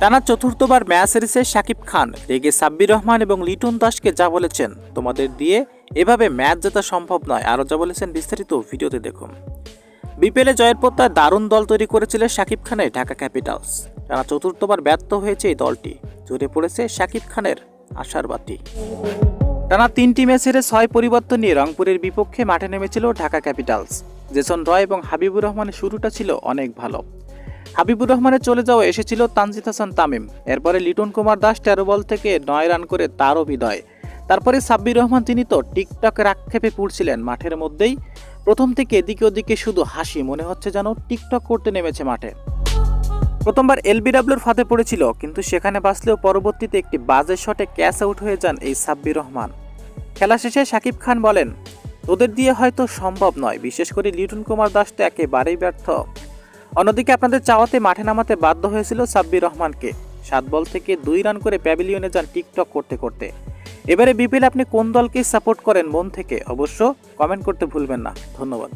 টানা চতুর্থবার ম্যাচ হেরেছে শাকিব খান। রেগে সাব্বির রহমান এবং লিটন দাসকে যা বলেছেন, তোমাদের দিয়ে এভাবে ম্যাচ জেতা সম্ভব নয়, আরও যা বলেছেন বিস্তারিত ভিডিওতে দেখুন। বিপিএলে জয়ের পর দারুণ দল তৈরি করেছিল শাকিব খানের ঢাকা ক্যাপিটালস। টানা চতুর্থবার ব্যর্থ হয়েছে এই দলটি জুড়ে পড়েছে শাকিব খানের আশার বাতি। টানা তিনটি ম্যাচ হেরে ছয় পরিবর্তন নিয়ে রংপুরের বিপক্ষে মাঠে নেমেছিল ঢাকা ক্যাপিটালস। জেসন রয় এবং হাবিবুর রহমানের শুরুটা ছিল অনেক ভালো। হাবিবুর রহমানের চলে যাওয়া এসেছিল তানজিদ হাসান তামিম। এরপরে লিটন কুমার দাস তেরো বল থেকে নয় রান করে তারও বিদয় তারপরে সাব্বির রহমান তিনি তো টিকটকের আক্ষেপে পুড়ছিলেন মাঠের মধ্যেই। প্রথম থেকে এদিকে ওদিকে শুধু হাসি, মনে হচ্ছে যেন টিকটক করতে নেমেছে মাঠে। প্রথমবার এলবিডব্লিউর ফাঁদে পড়েছিল, কিন্তু সেখানে বাঁচলেও পরবর্তীতে একটি বাজে শটে ক্যাচ আউট হয়ে যান এই সাব্বির রহমান। খেলা শেষে শাকিব খান বলেন, তোদের দিয়ে হয়তো সম্ভব নয়, বিশেষ করে লিটন কুমার দাস তো একেবারেই ব্যর্থ। অন্যদিকে আপনাদের চাওয়াতে মাঠে নামাতে বাধ্য হয়েছিল সাব্বির রহমানকে। সাত বল থেকে দুই রান করে প্যাভিলিয়নে যান টিকটক করতে করতে। এবারে বিপিএল আপনি কোন দলকে সাপোর্ট করেন মন থেকে? অবশ্য কমেন্ট করতে ভুলবেন না। ধন্যবাদ।